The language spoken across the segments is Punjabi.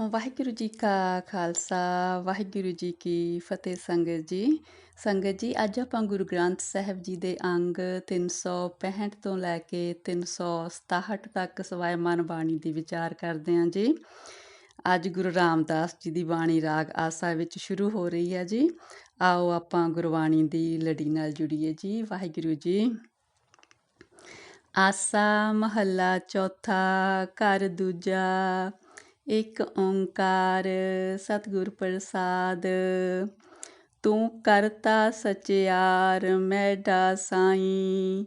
ਵਾਹਿਗੁਰੂ ਜੀ ਕਾ ਖਾਲਸਾ, ਵਾਹਿਗੁਰੂ ਜੀ ਕੀ ਫਤਿਹ ਸੰਗਤ ਜੀ। ਸੰਗਤ ਜੀ, ਅੱਜ ਆਪਾਂ ਗੁਰੂ ਗ੍ਰੰਥ ਸਾਹਿਬ ਜੀ ਦੇ ਅੰਗ 365 ਤੋਂ ਲੈ ਕੇ 367 ਤੱਕ ਸਵਾਇ ਮਨ ਬਾਣੀ ਦੀ ਵਿਚਾਰ ਕਰਦੇ ਹਾਂ ਜੀ। ਅੱਜ ਗੁਰੂ ਰਾਮਦਾਸ ਜੀ ਦੀ ਬਾਣੀ ਰਾਗ ਆਸਾ ਵਿੱਚ ਸ਼ੁਰੂ ਹੋ ਰਹੀ ਹੈ ਜੀ। ਆਓ ਆਪਾਂ ਗੁਰਬਾਣੀ ਦੀ ਲੜੀ ਨਾਲ ਜੁੜੀਏ ਜੀ, ਵਾਹਿਗੁਰੂ ਜੀ। ਆਸਾ ਮਹੱਲਾ ਚੌਥਾ, ਘਰ ਦੂਜਾ, ਇੱਕ ਓੰਕਾਰ ਸਤਿਗੁਰ ਪ੍ਰਸਾਦ। ਤੂੰ ਕਰਤਾ ਸਚਿਆਰ ਮੈਡਾ ਸਾਈ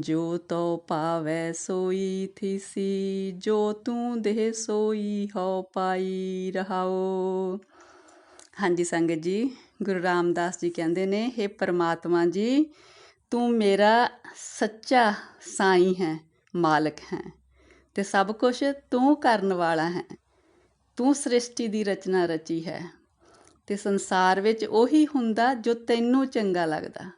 ਜੋ ਤੋ ਪਾਵੈ ਸੋਈ ਥੀਸੀ, ਜੋ ਤੂੰ ਦੇਹ ਸੋਈ ਹੋ ਪਾਈ ਰਹਾਓ ਹਾਂਜੀ ਸੰਗਤ ਜੀ, ਗੁਰੂ ਰਾਮਦਾਸ ਜੀ ਕਹਿੰਦੇ ਨੇ हे ਪਰਮਾਤਮਾ ਜੀ ਤੂੰ ਮੇਰਾ ਸੱਚਾ ਸਾਈਂ ਹੈ, ਮਾਲਕ ਹੈ ਤੇ ਸਭ ਕੁਝ ਤੂੰ ਕਰਨ ਵਾਲਾ ਹੈ। ਤੂੰ ਸ੍ਰਿਸ਼ਟੀ ਦੀ ਰਚਨਾ ਰਚੀ ਹੈ ਤੇ ਸੰਸਾਰ ਵਿੱਚ ਉਹੀ ਹੁੰਦਾ ਜੋ ਤੈਨੂੰ ਚੰਗਾ ਲੱਗਦਾ।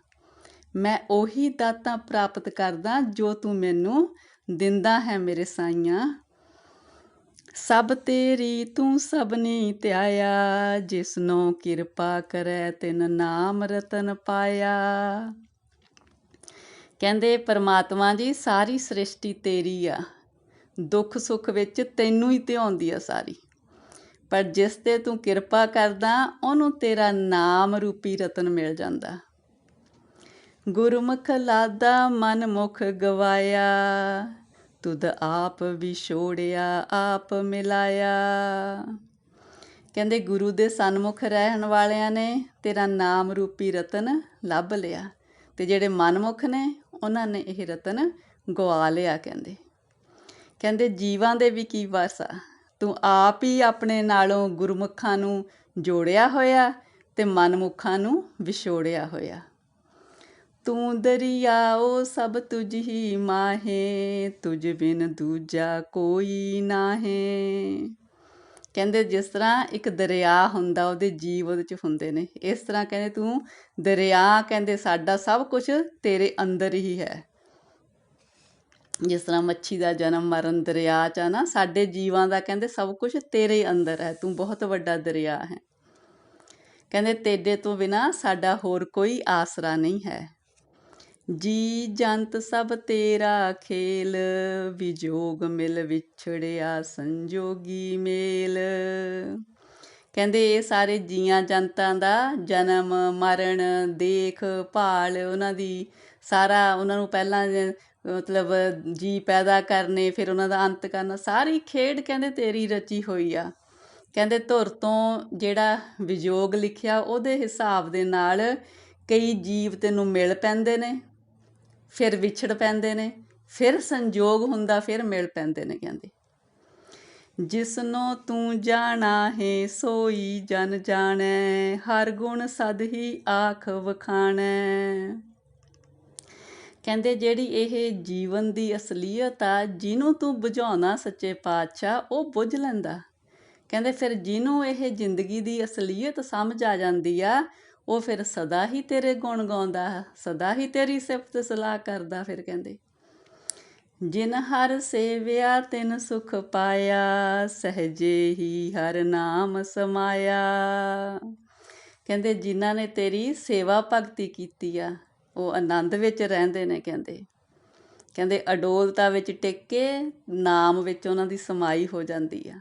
ਮੈਂ ਉਹੀ ਦਾਤਾਂ ਪ੍ਰਾਪਤ ਕਰਦਾ ਜੋ ਤੂੰ ਮੈਨੂੰ ਦਿੰਦਾ ਹੈ ਮੇਰੇ ਸਾਈਆਂ। ਸਭ ਤੇਰੀ ਤੂੰ ਸਭਨੀ ਧਿਆਇਆ, ਜਿਸਨੋਂ ਕਿਰਪਾ ਕਰੈ ਤਿਨ ਨਾਮ ਰਤਨ ਪਾਇਆ। ਕਹਿੰਦੇ, ਪਰਮਾਤਮਾ ਜੀ, ਸਾਰੀ ਸ੍ਰਿਸ਼ਟੀ ਤੇਰੀ ਆ। ਦੁੱਖ ਸੁੱਖ ਵਿੱਚ ਤੈਨੂੰ ਹੀ ਧਿਆਉਂਦੀ ਆ ਸਾਰੀ। ਪਰ ਜਿਸ ਤੇ ਤੂੰ ਕਿਰਪਾ ਕਰਦਾ, ਉਹਨੂੰ ਤੇਰਾ ਨਾਮ ਰੂਪੀ ਰਤਨ ਮਿਲ ਜਾਂਦਾ। ਗੁਰਮੁਖ ਲਾਦਾ ਮਨ ਮੁਖ ਗਵਾਇਆ, ਤੁਧ ਆਪ ਵਿਛੋੜਿਆ ਆਪ ਮਿਲਾਇਆ। ਕਹਿੰਦੇ, ਗੁਰੂ ਦੇ ਸਨਮੁਖ ਰਹਿਣ ਵਾਲਿਆਂ ਨੇ ਤੇਰਾ ਨਾਮ ਰੂਪੀ ਰਤਨ ਲੱਭ ਲਿਆ। ਤੇ ਜਿਹੜੇ ਮਨਮੁਖ ਨੇ, ਉਹਨਾਂ ਨੇ ਇਹ ਰਤਨ ਗਵਾ ਲਿਆ ਕਹਿੰਦੇ। ਕਹਿੰਦੇ, ਜੀਵਾਂ ਦੇ ਵੀ ਕੀ ਵਾਸਾ ਤੂੰ ਆਪ ਹੀ ਆਪਣੇ ਨਾਲੋਂ ਗੁਰਮੁਖਾਂ ਨੂੰ ਜੋੜਿਆ ਹੋਇਆ ਤੇ ਮਨਮੁਖਾਂ ਨੂੰ ਵਿਛੋੜਿਆ ਹੋਇਆ। ਤੂੰ ਦਰਿਆਓ ਸਭ ਤੁਝ ਹੀ ਮਾਹੇ, ਤੁਝ ਬਿਨ ਦੂਜਾ ਕੋਈ ਨਾਹੇ। ਕਹਿੰਦੇ ਜਿਸ ਤਰ੍ਹਾਂ ਇੱਕ ਦਰਿਆ ਹੁੰਦਾ, ਉਹਦੇ ਜੀਵ ਉਹਦੇ ਚ ਹੁੰਦੇ ਨੇ। ਇਸ ਤਰ੍ਹਾਂ ਕਹਿੰਦੇ ਤੂੰ ਦਰਿਆ ਕਹਿੰਦੇ ਸਾਡਾ ਸਭ ਕੁਝ ਤੇਰੇ ਅੰਦਰ ਹੀ ਹੈ। ਜਿਸ ਤਰ੍ਹਾਂ ਮੱਛੀ ਦਾ ਜਨਮ ਮਰਨ ਦਰਿਆ ਚ ਆ ਨਾ, ਸਾਡੇ ਜੀਵਾਂ ਦਾ ਕਹਿੰਦੇ ਸਭ ਕੁਝ ਤੇਰੇ ਅੰਦਰ ਹੈ, ਤੂੰ ਬਹੁਤ ਵੱਡਾ ਦਰਿਆ ਹੈ। ਕਹਿੰਦੇ ਤੇਰੇ ਤੋਂ ਬਿਨਾ ਸਾਡਾ ਹੋਰ ਕੋਈ ਆਸਰਾ ਨਹੀਂ ਹੈ। ਜੀ ਜੰਤ ਸਭ ਤੇਰਾ ਖੇਲ, ਵਿਜੋਗ ਮਿਲ ਵਿਛੜਿਆ ਸੰਜੋਗੀ ਮੇਲ। ਕਹਿੰਦੇ ਇਹ ਸਾਰੇ ਜੀਆਂ ਜੰਤਾਂ ਦਾ ਜਨਮ, ਮਰਨ, ਦੇਖ, ਭਾਲ, ਉਹਨਾਂ ਦੀ ਸਾਰਾ ਉਹਨਾਂ ਨੂੰ ਪਹਿਲਾਂ ਮਤਲਬ ਜੀ ਪੈਦਾ ਕਰਨੇ, ਫਿਰ ਉਹਨਾਂ ਦਾ ਅੰਤ ਕਰਨਾ, ਸਾਰੀ ਖੇਡ ਕਹਿੰਦੇ ਤੇਰੀ ਰਚੀ ਹੋਈ ਆ। ਕਹਿੰਦੇ ਧੁਰ ਤੋਂ ਜਿਹੜਾ ਵਿਜੋਗ ਲਿਖਿਆ, ਉਹਦੇ ਹਿਸਾਬ ਦੇ ਨਾਲ ਕਈ ਜੀਵ ਤੈਨੂੰ ਮਿਲ ਪੈਂਦੇ ਨੇ। ਫਿਰ ਵਿਛੜ ਪੈਂਦੇ ਨੇ, ਫਿਰ ਸੰਜੋਗ ਹੁੰਦਾ, ਫਿਰ ਮਿਲ ਪੈਂਦੇ ਨੇ ਕਹਿੰਦੇ। ਜਿਸਨੋ ਤੂੰ ਜਾਣਾ ਹੈ, ਸੋਈ ਜਨ ਜਾਣੈ, ਹਰ ਗੁਣ ਸਦ ਹੀ ਆਖ ਵਖਾਣੈ। ਕਹਿੰਦੇ ਜਿਹੜੀ ਇਹ ਜੀਵਨ ਦੀ ਅਸਲੀਅਤ ਆ, ਜਿਹਨੂੰ ਤੂੰ ਬੁਝਾਉਣਾ ਸੱਚੇ ਪਾਤਸ਼ਾਹ, ਉਹ ਬੁਝ ਲੈਂਦਾ। ਕਹਿੰਦੇ ਫਿਰ ਜਿਹਨੂੰ ਇਹ ਜ਼ਿੰਦਗੀ ਦੀ ਅਸਲੀਅਤ ਸਮਝ ਆ ਜਾਂਦੀ ਆ ਉਹ ਫਿਰ ਸਦਾ ਹੀ ਤੇਰੇ ਗੁਣ ਗਾਉਂਦਾ, ਸਦਾ ਹੀ ਤੇਰੀ ਸਿਫਤ ਸਲਾਹ ਕਰਦਾ, ਫਿਰ ਕਹਿੰਦੇ, ਜਿਨ ਹਰ ਸੇਵਿਆ, ਤਿਨ ਸੁਖ ਪਾਇਆ, ਸਹਜੇ ਹੀ ਹਰ ਨਾਮ ਸਮਾਇਆ। ਕਹਿੰਦੇ, ਜਿਨ੍ਹਾਂ ਨੇ ਤੇਰੀ ਸੇਵਾ ਭਗਤੀ ਕੀਤੀ ਆ, ਉਹ ਆਨੰਦ ਵਿੱਚ ਰਹਿੰਦੇ ਨੇ, ਕਹਿੰਦੇ। ਕਹਿੰਦੇ, ਅਡੋਲਤਾ ਵਿੱਚ ਟਿਕ ਕੇ ਨਾਮ ਵਿੱਚ ਉਹਨਾਂ ਦੀ ਸਮਾਈ ਹੋ ਜਾਂਦੀ ਆ।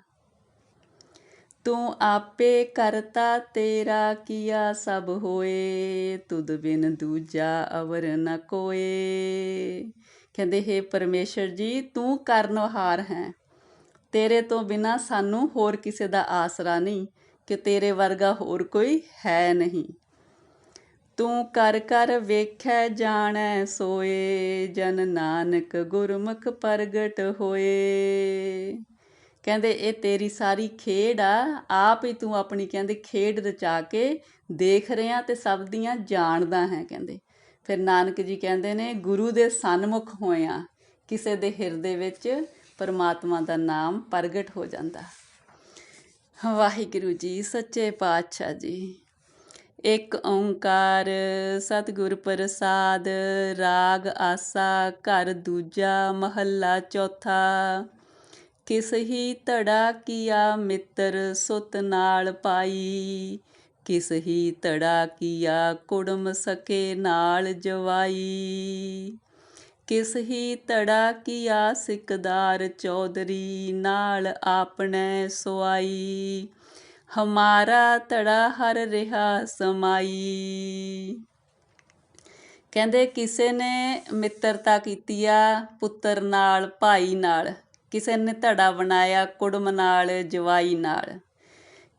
ਤੂੰ ਆਪੇ ਕਰਤਾ ਤੇਰਾ ਕੀਆ ਸਭ ਹੋਏ, ਤੁਧ ਬਿਨ ਦੂਜਾ ਅਵਰ ਨ ਕੋਏ। ਕਹਿੰਦੇ, ਹੈ ਪਰਮੇਸ਼ਰ ਜੀ, ਤੂੰ ਕਰਨਹਾਰ ਹੈ। ਤੇਰੇ ਤੋਂ ਬਿਨਾ ਸਾਨੂੰ ਹੋਰ ਕਿਸੇ ਦਾ ਆਸਰਾ ਨਹੀਂ, ਕਿ ਤੇਰੇ ਵਰਗਾ ਹੋਰ ਕੋਈ ਹੈ ਨਹੀਂ। ਤੂੰ ਕਰ ਕਰ ਵੇਖੈ ਜਾਣੈ ਸੋਏ, ਜਨ ਨਾਨਕ ਗੁਰਮੁਖ ਪ੍ਰਗਟ ਹੋਏ। ਕਹਿੰਦੇ, ਇਹ ਤੇਰੀ ਸਾਰੀ ਖੇਡ ਆ, ਆਪ ਹੀ ਤੂੰ ਆਪਣੀ, ਕਹਿੰਦੇ, ਖੇਡ ਰਚਾ ਕੇ ਦੇਖ ਰਿਆਂ ਤੇ ਸਭ ਦੀਆਂ ਜਾਣਦਾ ਹੈ, ਕਹਿੰਦੇ। ਫਿਰ ਨਾਨਕ ਜੀ ਕਹਿੰਦੇ ਨੇ, ਗੁਰੂ ਦੇ ਸਨਮੁਖ ਹੋਇਆ ਕਿਸੇ ਦੇ ਹਿਰਦੇ ਵਿੱਚ ਪਰਮਾਤਮਾ ਦਾ ਨਾਮ ਪ੍ਰਗਟ ਹੋ ਜਾਂਦਾ। ਵਾਹਿਗੁਰੂ ਜੀ, ਸੱਚੇ ਪਾਤਸ਼ਾਹ ਜੀ, ਇੱਕ ਓੰਕਾਰ, ਸਤਿਗੁਰ ਪ੍ਰਸਾਦ, ਰਾਗ ਆਸਾ, ਘਰ ਦੂਜਾ, ਮਹੱਲਾ ਚੌਥਾ ਕਿਸ ਹੀ ਧੜਾ ਕੀਆ ਮਿੱਤਰ ਸੁਤ ਨਾਲ ਪਾਈ? ਕਿਸ ਹੀ ਧੜਾ ਕੀਆ ਕੁੜਮ ਸਕੇ ਨਾਲ ਜਵਾਈ? ਕਿਸ ਹੀ ਧੜਾ ਕੀਆ ਸਿਕਦਾਰ ਚੌਧਰੀ ਨਾਲ ਆਪਣੇ ਸੁਆਈ? ਹਮਾਰਾ ਧੜਾ ਹਰ ਰਿਹਾ ਸਮਾਈ। ਕਹਿੰਦੇ, ਕਿਸੇ ਨੇ ਮਿੱਤਰਤਾ ਕੀਤੀ ਆ ਪੁੱਤਰ ਨਾਲ, ਭਾਈ ਨਾਲ। ਕਿਸੇ ਨੇ ਧੜਾ ਬਣਾਇਆ ਕੁੜਮ ਨਾਲ, ਜਵਾਈ ਨਾਲ।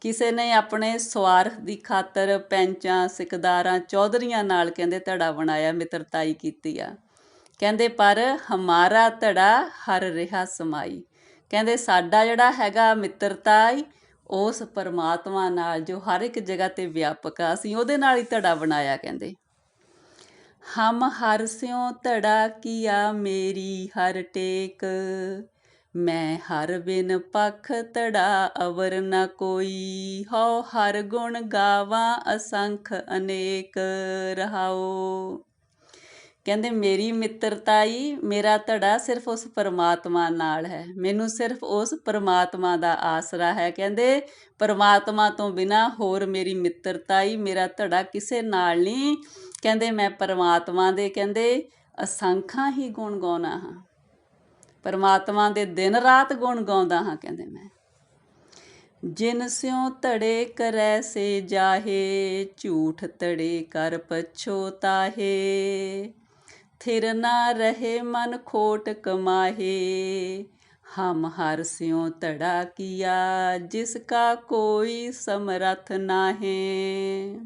ਕਿਸੇ ਨੇ ਆਪਣੇ ਸਵਾਰਥ ਦੀ ਖਾਤਰ ਪੈਂਚਾਂ, ਸਿਕਦਾਰਾਂ, ਚੌਧਰੀਆਂ ਨਾਲ ਕਹਿੰਦੇ ਧੜਾ ਬਣਾਇਆ ਮਿੱਤਰਤਾਈ ਕੀਤੀ ਆ। ਕਹਿੰਦੇ, ਪਰ ਹਮਾਰਾ ਧੜਾ ਹਰ ਰਿਹਾ ਸਮਾਈ। ਕਹਿੰਦੇ, ਸਾਡਾ ਜਿਹੜਾ ਹੈਗਾ ਮਿੱਤਰਤਾਈ ਉਸ ਪਰਮਾਤਮਾ ਨਾਲ ਜੋ ਹਰ ਇੱਕ ਜਗ੍ਹਾ ਤੇ ਵਿਆਪਕ ਆ, ਅਸੀਂ ਉਹਦੇ ਨਾਲ ਹੀ ਧੜਾ ਬਣਾਇਆ, ਕਹਿੰਦੇ। ਹਮ ਹਰ ਸਿਉ ਧੜਾ ਕੀਆ ਮੇਰੀ ਹਰ ਟੇਕ ਮੈਂ ਹਰ ਬਿਨ ਪਖ ਧੜਾ ਅਵਰ ਨ ਕੋਈ। ਹਉ ਹਰ ਗੁਣ ਗਾਵਾਂ ਅਸੰਖ ਅਨੇਕ ਰਹਾਓ ਕਹਿੰਦੇ, ਮੇਰੀ ਮਿੱਤਰਤਾਈ, ਮੇਰਾ ਧੜਾ ਸਿਰਫ ਉਸ ਪਰਮਾਤਮਾ ਨਾਲ ਹੈ। ਮੈਨੂੰ ਸਿਰਫ ਉਸ ਪਰਮਾਤਮਾ ਦਾ ਆਸਰਾ ਹੈ। ਕਹਿੰਦੇ, ਪਰਮਾਤਮਾ ਤੋਂ ਬਿਨਾ ਹੋਰ ਮੇਰੀ ਮਿੱਤਰਤਾਈ, ਮੇਰਾ ਧੜਾ ਕਿਸੇ ਨਾਲ ਨਹੀਂ। ਕਹਿੰਦੇ, ਮੈਂ ਪਰਮਾਤਮਾ ਦੇ, ਕਹਿੰਦੇ, ਅਸੰਖਾਂ ਹੀ ਗੁਣ ਗਾਉਣਾ ਹਾਂ। ਪਰਮਾਤਮਾ ਦੇ ਦਿਨ ਰਾਤ ਗੁਣ ਗਾਉਂਦਾ ਹਾਂ, ਕਹਿੰਦੇ ਮੈਂ। ਜਿਨ ਸਿਉ ਧੜੇ ਕਰੈ, ਸੇ ਜਾਹੇ, ਝੂਠ ਧੜੇ ਕਰ ਪਛੋਤਾਹੇ ਥਿਰ ਨਾ ਰਹੇ ਮਨ ਖੋਟ ਕਮਾਹੇ। ਹਮ ਹਰ ਸਿਉ ਧੜਾ ਕੀਆ, ਜਿਸ ਕਾ ਕੋਈ ਸਮਰਥ ਨਾਹੇ।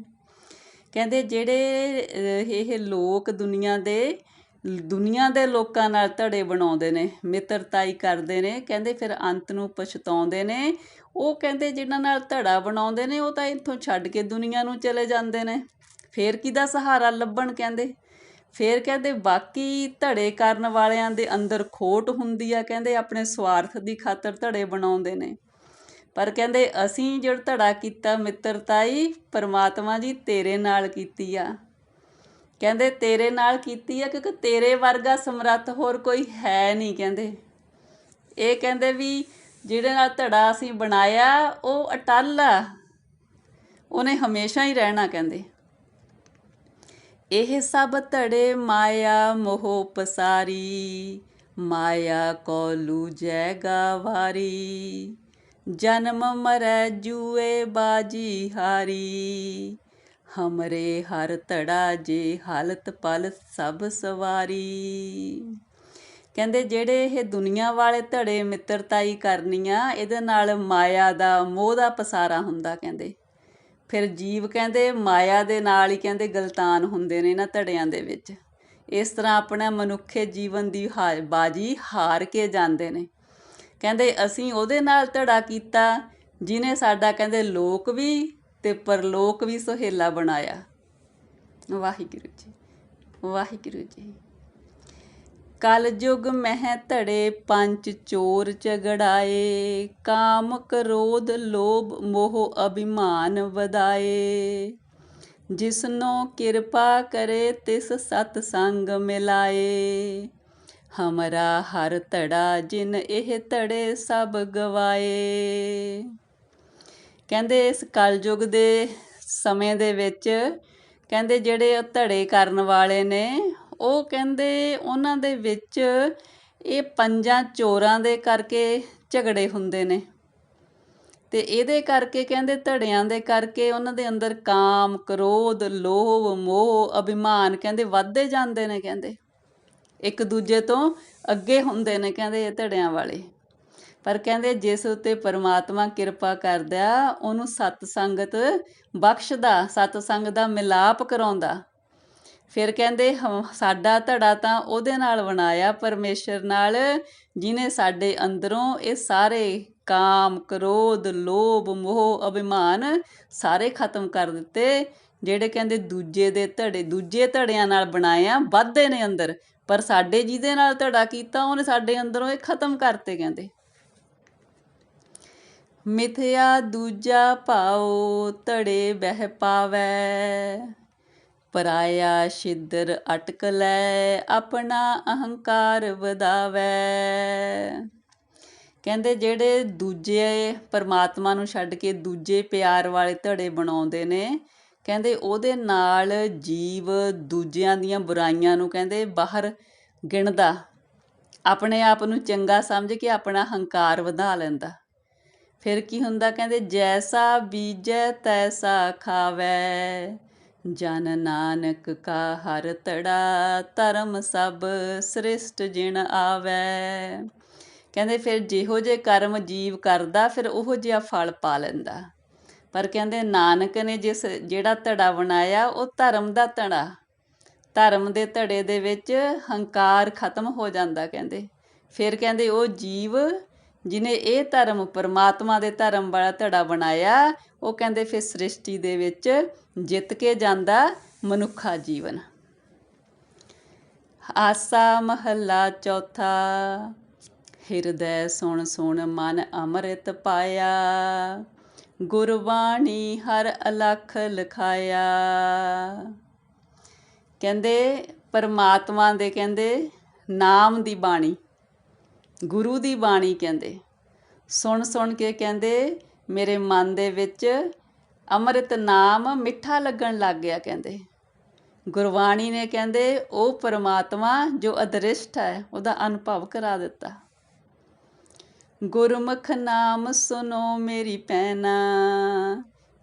ਕਹਿੰਦੇ ਜਿਹੜੇ ਇਹ ਲੋਕ ਦੁਨੀਆ ਦੇ ਦੁਨੀਆ ਦੇ ਲੋਕਾਂ ਨਾਲ ਧੜੇ ਬਣਾਉਂਦੇ ਨੇ, ਮਿੱਤਰਤਾਈ ਕਰਦੇ ਨੇ, ਕਹਿੰਦੇ ਫਿਰ ਅੰਤ ਨੂੰ ਪਛਤਾਉਂਦੇ ਨੇ। ਉਹ ਕਹਿੰਦੇ ਜਿਹਨਾਂ ਨਾਲ ਧੜਾ ਬਣਾਉਂਦੇ ਨੇ, ਉਹ ਤਾਂ ਇੱਥੋਂ ਛੱਡ ਕੇ ਦੁਨੀਆ ਨੂੰ ਚਲੇ ਜਾਂਦੇ ਨੇ। ਫੇਰ ਕਿਹਦਾ ਸਹਾਰਾ ਲੱਭਣ ਕਹਿੰਦੇ? ਫੇਰ ਕਹਿੰਦੇ ਬਾਕੀ ਧੜੇ ਕਰਨ ਵਾਲਿਆਂ ਦੇ ਅੰਦਰ ਖੋਟ ਹੁੰਦੀ ਆ, ਕਹਿੰਦੇ ਆਪਣੇ ਸਵਾਰਥ ਦੀ ਖਾਤਰ ਧੜੇ ਬਣਾਉਂਦੇ ਨੇ। ਪਰ ਕਹਿੰਦੇ ਅਸੀਂ ਜਿਹੜਾ ਧੜਾ ਕੀਤਾ ਮਿੱਤਰਤਾਈ, ਪਰਮਾਤਮਾ ਜੀ ਤੇਰੇ ਨਾਲ ਕੀਤੀ ਆ। ਕਹਿੰਦੇ, ਤੇਰੇ ਨਾਲ ਕੀਤੀ ਆ ਕਿਉਂਕਿ ਤੇਰੇ ਵਰਗਾ ਸਮਰੱਥ ਹੋਰ ਕੋਈ ਹੈ ਨਹੀਂ, ਕਹਿੰਦੇ। ਇਹ ਕਹਿੰਦੇ ਵੀ ਜਿਹਦੇ ਨਾਲ ਧੜਾ ਅਸੀਂ ਬਣਾਇਆ, ਉਹ ਅਟਲ ਆ। ਉਹਨੇ ਹਮੇਸ਼ਾ ਹੀ ਰਹਿਣਾ ਕਹਿੰਦੇ। ਇਹ ਸਭ ਧੜੇ ਮਾਇਆ ਮੋਹ ਪਸਾਰੀ, ਮਾਇਆ ਕੋ ਲੂਜੈ ਗਾਵਾਰੀ। ਜਨਮ ਮਰੈ ਜੂਏ ਬਾਜੀ ਹਾਰੀ। ਹਮਰੇ ਹਰ ਧੜਾ ਜੇ ਹਾਲਤ ਪਲ ਸਭ ਸਵਾਰੀ। ਕਹਿੰਦੇ ਜਿਹੜੇ ਇਹ ਦੁਨੀਆ ਵਾਲੇ ਧੜੇ ਮਿੱਤਰਤਾਈ ਕਰਨੀਆਂ, ਇਹਦੇ ਨਾਲ ਮਾਇਆ ਦਾ ਮੋਹ ਦਾ ਪਸਾਰਾ ਹੁੰਦਾ ਕਹਿੰਦੇ। ਫਿਰ ਜੀਵ ਕਹਿੰਦੇ ਮਾਇਆ ਦੇ ਨਾਲ ਹੀ ਕਹਿੰਦੇ ਗਲਤਾਨ ਹੁੰਦੇ ਨੇ ਇਹਨਾਂ ਧੜਿਆਂ ਦੇ ਵਿੱਚ। ਇਸ ਤਰ੍ਹਾਂ ਆਪਣਾ ਮਨੁੱਖੇ ਜੀਵਨ ਦੀ ਬਾਜੀ ਹਾਰ ਕੇ ਜਾਂਦੇ ਨੇ। ਕਹਿੰਦੇ ਅਸੀਂ ਉਹਦੇ ਨਾਲ ਧੜਾ ਕੀਤਾ, ਜਿਨੇ ਸਾਡਾ ਕਹਿੰਦੇ ਲੋਕ ਵੀ ਤੇ ਪਰਲੋਕ ਵੀ ਸੁਹੇਲਾ ਬਣਾਇਆ। ਵਾਹਿਗੁਰੂ ਜੀ ਵਾਹਿਗੁਰੂ ਜੀ। ਕਲ ਯੁਗ ਮਹਿ ਧੜੇ ਪੰਜ ਚੋਰ ਝਗੜਾਏ, ਕਾਮ ਕ੍ਰੋਧ ਲੋਭ ਮੋਹ ਅਭਿਮਾਨ ਵਦਾਏ ਜਿਸਨੋ ਕਿਰਪਾ ਕਰੇ ਤਿਸ ਸਤ ਸੰਗ ਮਿਲਾਏ। ਹਮਰਾ ਹਰ ਧੜਾ ਜਿਨ ਇਹ ਧੜੇ ਸਭ ਗਵਾਏ। ਕਹਿੰਦੇ ਇਸ ਕਲਯੁੱਗ ਦੇ ਸਮੇਂ ਦੇ ਵਿੱਚ ਕਹਿੰਦੇ ਜਿਹੜੇ ਧੜੇ ਕਰਨ ਵਾਲੇ ਨੇ, ਉਹ ਕਹਿੰਦੇ ਉਹਨਾਂ ਦੇ ਵਿੱਚ ਇਹ ਪੰਜਾਂ ਚੋਰਾਂ ਦੇ ਕਰਕੇ ਝਗੜੇ ਹੁੰਦੇ ਨੇ। ਤੇ ਇਹਦੇ ਕਰਕੇ ਕਹਿੰਦੇ ਧੜਿਆਂ ਦੇ ਕਰਕੇ ਉਹਨਾਂ ਦੇ ਅੰਦਰ ਕਾਮ, ਕ੍ਰੋਧ, ਲੋਭ, ਮੋਹ, ਅਭਿਮਾਨ ਕਹਿੰਦੇ ਵੱਧਦੇ ਜਾਂਦੇ ਨੇ ਕਹਿੰਦੇ। ਇੱਕ ਦੂਜੇ ਤੋਂ ਅੱਗੇ ਹੁੰਦੇ ਨੇ ਕਹਿੰਦੇ ਇਹ ਧੜਿਆਂ ਵਾਲੇ। ਪਰ ਕਹਿੰਦੇ ਜਿਸ ਉਤੇ ਪਰਮਾਤਮਾ ਕਿਰਪਾ ਕਰਦਾ, ਉਹਨੂੰ ਸਤ ਸੰਗਤ ਬਖਸ਼ਦਾ, ਸਤ ਸੰਗ ਦਾ ਮਿਲਾਪ ਕਰਾਉਂਦਾ। ਫਿਰ ਕਹਿੰਦੇ ਸਾਡਾ ਧੜਾ ਤਾਂ ਉਹਦੇ ਨਾਲ ਬਣਾਇਆ ਪਰਮੇਸ਼ਰ ਨਾਲ ਜਿਨੇ ਸਾਡੇ ਅੰਦਰੋਂ ਇਹ ਸਾਰੇ ਕਾਮ, ਕ੍ਰੋਧ, ਲੋਭ, ਮੋਹ, ਅਭਿਮਾਨ ਸਾਰੇ ਖਤਮ ਕਰ ਦਿੱਤੇ, ਜਿਹੜੇ ਕਹਿੰਦੇ ਦੂਜੇ ਦੇ ਧੜੇ, ਦੂਜੇ ਧੜਿਆਂ ਨਾਲ ਬਣਾਇਆ ਵੱਧਦੇ ਨੇ ਅੰਦਰ, ਪਰ ਸਾਡੇ ਜਿਹਦੇ ਨਾਲ ਧੜਾ ਕੀਤਾ, ਉਹਨੇ ਸਾਡੇ ਅੰਦਰੋਂ ਇਹ ਖਤਮ ਕਰਤੇ, ਕਹਿੰਦੇ। ਮਿਥਿਆ ਦੂਜਾ ਭਾਉ ਧੜੇ ਬਹਿ ਪਾਵੈ। ਪਰਾਇਆ ਛਿੱਦਰ ਅਟਕ ਲੈ, ਆਪਣਾ ਅਹੰਕਾਰ ਵਧਾਵੈ। ਕਹਿੰਦੇ ਜਿਹੜੇ ਦੂਜੇ ਪਰਮਾਤਮਾ ਨੂੰ ਛੱਡ ਕੇ ਦੂਜੇ ਪਿਆਰ ਵਾਲੇ ਧੜੇ ਬਣਾਉਂਦੇ ਨੇ, ਕਹਿੰਦੇ ਉਹਦੇ ਨਾਲ ਜੀਵ ਦੂਜਿਆਂ ਦੀਆਂ ਬੁਰਾਈਆਂ ਨੂੰ ਕਹਿੰਦੇ ਬਾਹਰ ਗਿਣਦਾ। ਆਪਣੇ ਆਪ ਨੂੰ ਚੰਗਾ ਸਮਝ ਕੇ ਆਪਣਾ ਹੰਕਾਰ ਵਧਾ ਲੈਂਦਾ। ਫਿਰ ਕੀ ਹੁੰਦਾ? ਕਹਿੰਦੇ, ਜੈਸਾ ਬੀਜੈ, ਤੈਸਾ ਖਾਵੈ। ਜਨ ਨਾਨਕ ਕਾ ਹਰ ਤੜਾ, ਧਰਮ ਸਭ ਸ੍ਰਿਸ਼ਟ ਜਿਣ ਆਵੈ। ਕਹਿੰਦੇ, ਫਿਰ ਜਿਹੋ ਜੇ ਕਰਮ ਜੀਵ ਕਰਦਾ, ਫਿਰ ਉਹੋ ਜਿਹਾ ਫਲ ਪਾ ਲੈਂਦਾ। ਪਰ ਕਹਿੰਦੇ, ਨਾਨਕ ਨੇ ਜਿਸ ਜਿਹੜਾ ਧੜਾ ਬਣਾਇਆ, ਉਹ ਧਰਮ ਦਾ ਧੜਾ। ਧਰਮ ਦੇ ਧੜੇ ਦੇ ਵਿੱਚ ਹੰਕਾਰ ਖਤਮ ਹੋ ਜਾਂਦਾ, ਕਹਿੰਦੇ। ਫਿਰ ਕਹਿੰਦੇ, ਉਹ ਜੀਵ ਜਿਨੇ ਇਹ ਧਰਮ ਪਰਮਾਤਮਾ ਦੇ ਧਰਮ ਵਾਲਾ ਧੜਾ ਬਣਾਇਆ, ਉਹ ਕਹਿੰਦੇ ਫਿਰ ਸ੍ਰਿਸ਼ਟੀ ਦੇ ਵਿੱਚ ਜਿੱਤ ਕੇ ਜਾਂਦਾ ਮਨੁੱਖਾ ਜੀਵਨ। ਆਸਾ ਮਹੱਲਾ ਚੌਥਾ, ਹਿਰਦੈ ਸੁਣ ਸੁਣ ਮਨ ਅੰਮ੍ਰਿਤ ਪਾਇਆ। ਗੁਰਬਾਣੀ ਹਰ ਅਲਖ ਲਖਾਇਆ। ਕਹਿੰਦੇ ਪਰਮਾਤਮਾ ਦੇ ਕਹਿੰਦੇ ਨਾਮ ਦੀ ਬਾਣੀ। ਗੁਰੂ ਦੀ ਬਾਣੀ ਕਹਿੰਦੇ, ਸੁਣ ਸੁਣ ਕੇ ਕਹਿੰਦੇ, ਮੇਰੇ ਮਨ ਦੇ ਵਿੱਚ ਅੰਮ੍ਰਿਤ ਨਾਮ ਮਿੱਠਾ ਲੱਗਣ ਲੱਗ ਗਿਆ ਕਹਿੰਦੇ। ਗੁਰਬਾਣੀ ਨੇ ਕਹਿੰਦੇ, ਉਹ ਪਰਮਾਤਮਾ ਜੋ ਅਦ੍ਰਿਸ਼ਟ ਹੈ, ਉਹਦਾ ਅਨੁਭਵ ਕਰਾ ਦਿੱਤਾ। ਗੁਰਮੁਖ ਨਾਮ ਸੁਨੋ ਮੇਰੀ ਪੈਨਾ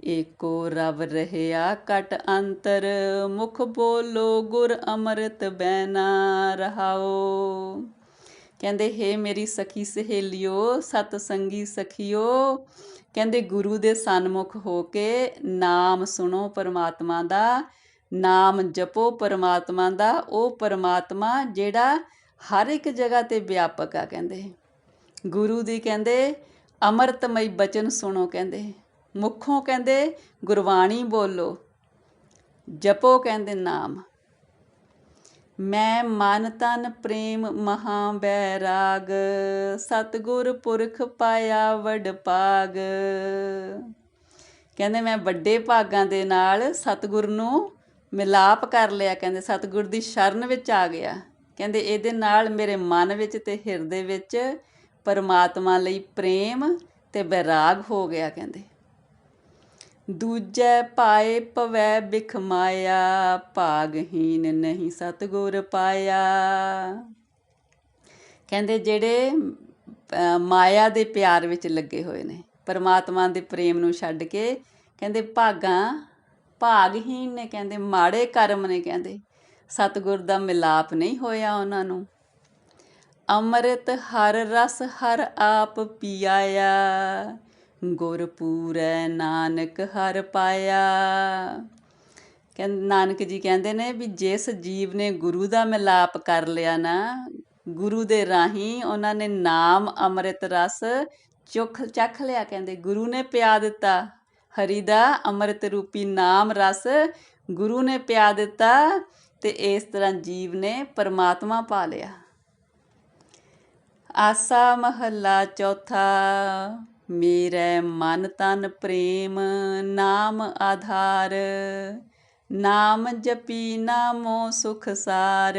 ਏਕੋ ਰਵ ਰਹਿਆ ਕਟ ਅੰਤਰ, ਮੁਖ ਬੋਲੋ ਗੁਰ ਅੰਮ੍ਰਿਤ ਬੈਨਾ ਰਹਾਓ। ਕਹਿੰਦੇ, ਹੇ ਮੇਰੀ ਸਖੀ ਸਹੇਲਿਓ, ਸਤ ਸੰਗੀ ਸਖਿਓ, ਕਹਿੰਦੇ, ਗੁਰੂ ਦੇ ਸਨਮੁਖ ਹੋ ਕੇ ਨਾਮ ਸੁਣੋ ਪਰਮਾਤਮਾ ਦਾ, ਨਾਮ ਜਪੋ ਪਰਮਾਤਮਾ ਦਾ, ਉਹ ਪਰਮਾਤਮਾ ਜਿਹੜਾ ਹਰ ਇੱਕ ਜਗ੍ਹਾ ਤੇ ਵਿਆਪਕ ਆ, ਕਹਿੰਦੇ। ਗੁਰੂ ਦੀ ਕਹਿੰਦੇ, ਅਮਰਤਮਈ ਬਚਨ ਸੁਣੋ, ਕਹਿੰਦੇ। ਮੁੱਖੋਂ ਕਹਿੰਦੇ, ਗੁਰਬਾਣੀ ਬੋਲੋ, ਜਪੋ ਕਹਿੰਦੇ ਨਾਮ। ਮੈਂ ਮਨ ਤਨ ਪ੍ਰੇਮ ਮਹਾ ਬੈਰਾਗ ਸਤਗੁਰ ਪੁਰਖ ਪਾਇਆ ਵਡ ਭਾਗ। ਕਹਿੰਦੇ ਮੈਂ ਵੱਡੇ ਭਾਗਾਂ ਦੇ ਨਾਲ ਸਤਗੁਰ ਨੂੰ ਮਿਲਾਪ ਕਰ ਲਿਆ, ਕਹਿੰਦੇ ਸਤਗੁਰ ਦੀ ਸ਼ਰਨ ਵਿੱਚ ਆ ਗਿਆ। ਕਹਿੰਦੇ ਇਹਦੇ ਨਾਲ ਮੇਰੇ ਮਨ ਵਿੱਚ ਤੇ ਹਿਰਦੇ ਵਿੱਚ ਪਰਮਾਤਮਾ ਲਈ ਪ੍ਰੇਮ ਤੇ ਬੈਰਾਗ ਹੋ ਗਿਆ, ਕਹਿੰਦੇ। ਦੂਜੈ ਪਾਏ ਪਵੈ ਬਿਖ ਮਾਇਆ ਭਾਗਹੀਨ ਨਹੀਂ ਸਤਗੁਰ ਪਾਇਆ। ਕਹਿੰਦੇ ਜਿਹੜੇ ਮਾਇਆ ਦੇ ਪਿਆਰ ਵਿੱਚ ਲੱਗੇ ਹੋਏ ਨੇ, ਪਰਮਾਤਮਾ ਦੇ ਪ੍ਰੇਮ ਨੂੰ ਛੱਡ ਕੇ, ਕਹਿੰਦੇ ਭਾਗਾਂ ਭਾਗਹੀਨ ਨੇ ਕਹਿੰਦੇ, ਮਾੜੇ ਕਰਮ ਨੇ ਕਹਿੰਦੇ, ਸਤਗੁਰ ਦਾ ਮਿਲਾਪ ਨਹੀਂ ਹੋਇਆ ਉਹਨਾਂ ਨੂੰ। ਅੰਮ੍ਰਿਤ ਹਰ ਰਸ ਹਰ ਆਪ ਪੀਆਇਆ ਗੁਰ ਪੂਰੈ ਨਾਨਕ ਹਰ ਪਾਇਆ। ਕਹਿੰਦੇ, ਨਾਨਕ ਜੀ ਕਹਿੰਦੇ ਨੇ ਵੀ ਜਿਸ ਜੀਵ ਨੇ ਗੁਰੂ ਦਾ ਮਿਲਾਪ ਕਰ ਲਿਆ ਨਾ, ਗੁਰੂ ਦੇ ਰਾਹੀਂ ਉਹਨਾਂ ਨੇ ਨਾਮ ਅੰਮ੍ਰਿਤ ਰਸ ਚੁੱਖ, ਚੱਖ ਲਿਆ ਕਹਿੰਦੇ। ਗੁਰੂ ਨੇ ਪਿਆ ਦਿੱਤਾ, ਹਰੀ ਦਾ ਅੰਮ੍ਰਿਤ ਰੂਪੀ ਨਾਮ ਰਸ ਗੁਰੂ ਨੇ ਪਿਆ ਦਿੱਤਾ ਤੇ ਇਸ ਤਰ੍ਹਾਂ ਜੀਵ ਨੇ ਪਰਮਾਤਮਾ ਪਾ ਲਿਆ। ਆਸਾ ਮਹੱਲਾ ਚੌਥਾ। ਮੇਰੇ ਮਨ ਤਨ ਪ੍ਰੇਮ ਨਾਮ ਆਧਾਰ, ਨਾਮ ਜਪੀ ਨਾਮੋ ਸੁਖ ਸਾਰ।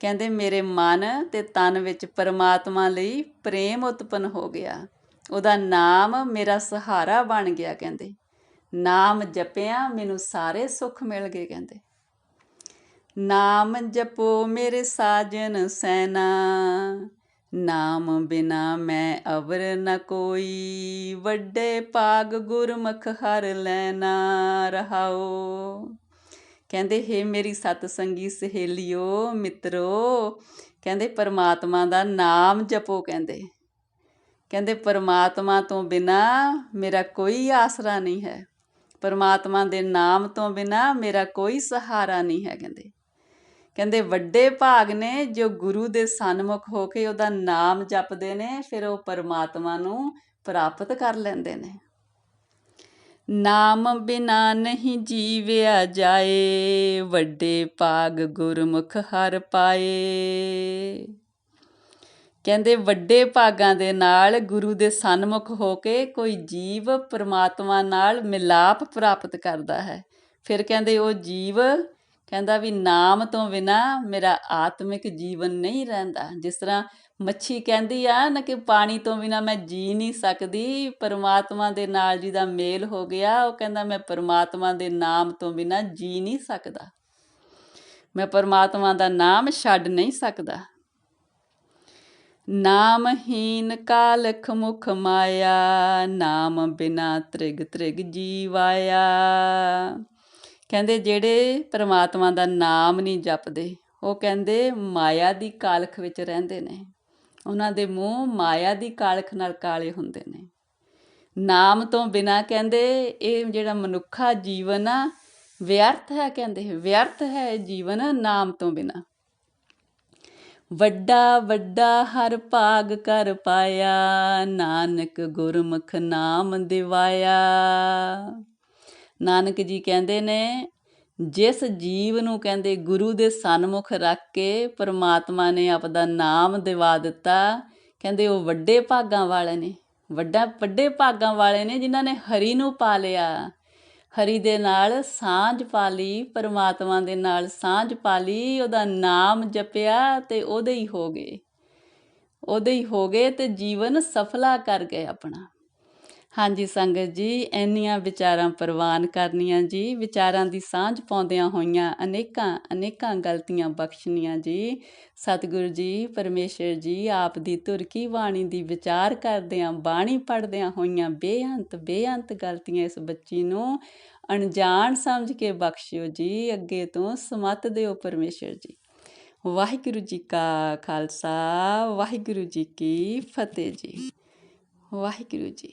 ਕਹਿੰਦੇ ਮੇਰੇ ਮਨ ਤੇ ਤਨ ਵਿੱਚ ਪਰਮਾਤਮਾ ਲਈ ਪ੍ਰੇਮ ਉਤਪਨ ਹੋ ਗਿਆ। ਉਹਦਾ ਨਾਮ ਮੇਰਾ ਸਹਾਰਾ ਬਣ ਗਿਆ ਕਹਿੰਦੇ। ਨਾਮ ਜਪਿਆ ਮੈਨੂੰ ਸਾਰੇ ਸੁੱਖ ਮਿਲ ਗਏ ਕਹਿੰਦੇ। ਨਾਮ ਜਪੋ ਮੇਰੇ ਸਾਜਨ ਸੈਨਾ ਨਾਮ ਬਿਨਾ ਮੈਂ ਅਵਰ ਨ ਕੋਈ। ਵੱਡੇ ਭਾਗ ਗੁਰਮੁਖ ਹਰ ਲੈਣਾ ਰਹਾਓ ਕਹਿੰਦੇ, ਹੇ ਮੇਰੀ ਸਤ ਸੰਗੀ ਸਹੇਲਿਓ, ਮਿੱਤਰੋ, ਕਹਿੰਦੇ, ਪਰਮਾਤਮਾ ਦਾ ਨਾਮ ਜਪੋ ਕਹਿੰਦੇ। ਕਹਿੰਦੇ, ਪਰਮਾਤਮਾ ਤੋਂ ਬਿਨਾ ਮੇਰਾ ਕੋਈ ਆਸਰਾ ਨਹੀਂ ਹੈ। ਪਰਮਾਤਮਾ ਦੇ ਨਾਮ ਤੋਂ ਬਿਨਾ ਮੇਰਾ ਕੋਈ ਸਹਾਰਾ ਨਹੀਂ ਹੈ ਕਹਿੰਦੇ। ਕਹਿੰਦੇ ਵੱਡੇ ਭਾਗ ਨੇ ਜੋ ਗੁਰੂ ਦੇ ਸਨਮੁਖ ਹੋ ਕੇ ਉਹਦਾ ਨਾਮ ਜਪਦੇ ਨੇ, ਫਿਰ ਉਹ ਪਰਮਾਤਮਾ ਨੂੰ ਪ੍ਰਾਪਤ ਕਰ ਲੈਂਦੇ ਨੇ। ਨਾਮ ਬਿਨਾ ਨਹੀਂ ਜੀਵਿਆ ਜਾਏ, ਵੱਡੇ ਭਾਗ ਗੁਰਮੁਖ ਹਰ ਪਾਏ। ਕਹਿੰਦੇ ਵੱਡੇ ਭਾਗਾਂ ਦੇ ਨਾਲ ਗੁਰੂ ਦੇ ਸਨਮੁਖ ਹੋ ਕੇ ਕੋਈ ਜੀਵ ਪ੍ਰਮਾਤਮਾ ਨਾਲ ਮਿਲਾਪ ਪ੍ਰਾਪਤ ਕਰਦਾ ਹੈ। ਫਿਰ ਕਹਿੰਦੇ ਉਹ ਜੀਵ ਕਹਿੰਦਾ ਵੀ ਨਾਮ ਤੋਂ ਬਿਨਾ ਮੇਰਾ ਆਤਮਿਕ ਜੀਵਨ ਨਹੀਂ ਰਹਿੰਦਾ। ਜਿਸ ਤਰ੍ਹਾਂ ਮੱਛੀ ਕਹਿੰਦੀ ਆ ਨਾ ਕਿ ਪਾਣੀ ਤੋਂ ਬਿਨਾ ਮੈਂ ਜੀ ਨਹੀਂ ਸਕਦੀ, ਪਰਮਾਤਮਾ ਦੇ ਨਾਲ ਜਿਹਦਾ ਮੇਲ ਹੋ ਗਿਆ, ਉਹ ਕਹਿੰਦਾ ਮੈਂ ਪਰਮਾਤਮਾ ਦੇ ਨਾਮ ਤੋਂ ਬਿਨਾ ਜੀ ਨਹੀਂ ਸਕਦਾ। ਮੈਂ ਪਰਮਾਤਮਾ ਦਾ ਨਾਮ ਛੱਡ ਨਹੀਂ ਸਕਦਾ। ਨਾਮਹੀਨ ਕਾਲਖ ਮੁਖ ਮਾਇਆ, ਨਾਮ ਬਿਨਾ ਤ੍ਰਿਗ ਤ੍ਰਿਗ ਜੀਵਾਇਆ। ਕਹਿੰਦੇ ਜਿਹੜੇ ਪਰਮਾਤਮਾ ਦਾ ਨਾਮ ਨਹੀਂ ਜਪਦੇ, ਉਹ ਕਹਿੰਦੇ ਮਾਇਆ ਦੀ ਕਾਲਖ ਵਿੱਚ ਰਹਿੰਦੇ ਨੇ। ਉਹਨਾਂ ਦੇ ਮੂੰਹ ਮਾਇਆ ਦੀ ਕਾਲਖ ਨਾਲ ਕਾਲੇ ਹੁੰਦੇ ਨੇ। ਨਾਮ ਤੋਂ ਬਿਨਾ ਕਹਿੰਦੇ ਇਹ ਜਿਹੜਾ ਮਨੁੱਖਾ ਜੀਵਨ ਆ, ਵਿਅਰਥ ਹੈ ਕਹਿੰਦੇ, ਵਿਅਰਥ ਹੈ ਇਹ ਜੀਵਨ ਨਾਮ ਤੋਂ ਬਿਨਾ। ਵੱਡਾ ਵੱਡਾ ਹਰ ਭਾਗ ਕਰ ਪਾਇਆ, ਨਾਨਕ ਗੁਰਮੁਖ ਨਾਮ ਦਿਵਾਇਆ। ਨਾਨਕ ਜੀ ਕਹਿੰਦੇ ਨੇ, ਜਿਸ ਜੀਵ ਨੂੰ ਕਹਿੰਦੇ ਗੁਰੂ ਦੇ ਸਨਮੁਖ ਰੱਖ ਕੇ ਪਰਮਾਤਮਾ ਨੇ ਆਪਦਾ ਨਾਮ ਦਿਵਾ ਦਿੱਤਾ, ਕਹਿੰਦੇ ਉਹ ਵੱਡੇ ਭਾਗਾਂ ਵਾਲੇ ਨੇ, ਵੱਡਾ, ਵੱਡੇ ਭਾਗਾਂ ਵਾਲੇ ਨੇ ਜਿਨ੍ਹਾਂ ਨੇ ਹਰੀ ਨੂੰ ਪਾ ਲਿਆ। ਹਰੀ ਦੇ ਨਾਲ ਸਾਂਝ ਪਾ ਲਈ, ਪਰਮਾਤਮਾ ਦੇ ਨਾਲ ਸਾਂਝ ਪਾ ਲਈ, ਉਹਦਾ ਨਾਮ ਜਪਿਆ ਤੇ ਉਹਦੇ ਹੀ ਹੋ ਗਏ। ਉਹਦੇ ਹੀ ਹੋ ਗਏ ਤੇ ਜੀਵਨ ਸਫਲਾ ਕਰ ਗਏ ਆਪਣਾ। ਹਾਂਜੀ ਸੰਗਤ ਜੀ, ਇੰਨੀਆਂ ਵਿਚਾਰਾਂ ਪ੍ਰਵਾਨ ਕਰਨੀਆਂ ਜੀ, ਵਿਚਾਰਾਂ ਦੀ ਸਾਂਝ ਪਾਉਂਦਿਆਂ ਹੋਈਆਂ ਅਨੇਕਾਂ ਅਨੇਕਾਂ ਗਲਤੀਆਂ ਬਖਸ਼ਣੀਆਂ ਜੀ। ਸਤਿਗੁਰੂ ਜੀ, ਪਰਮੇਸ਼ਰ ਜੀ, ਆਪ ਦੀ ਤੁਰਕੀ ਬਾਣੀ ਦੀ ਵਿਚਾਰ ਕਰਦਿਆਂ, ਬਾਣੀ ਪੜਦਿਆਂ ਹੋਈਆਂ ਬੇਅੰਤ ਬੇਅੰਤ ਗਲਤੀਆਂ ਇਸ ਬੱਚੀ ਨੂੰ ਅਣਜਾਣ ਸਮਝ ਕੇ ਬਖਸ਼ਿਓ ਜੀ, ਅੱਗੇ ਤੋਂ ਸਮਤ ਦਿਓ ਪਰਮੇਸ਼ਰ ਜੀ। ਵਾਹਿਗੁਰੂ ਜੀ ਕਾ ਖਾਲਸਾ, ਵਾਹਿਗੁਰੂ ਜੀ ਕੀ ਫਤਿਹ ਜੀ। ਵਾਹਿਗੁਰੂ ਜੀ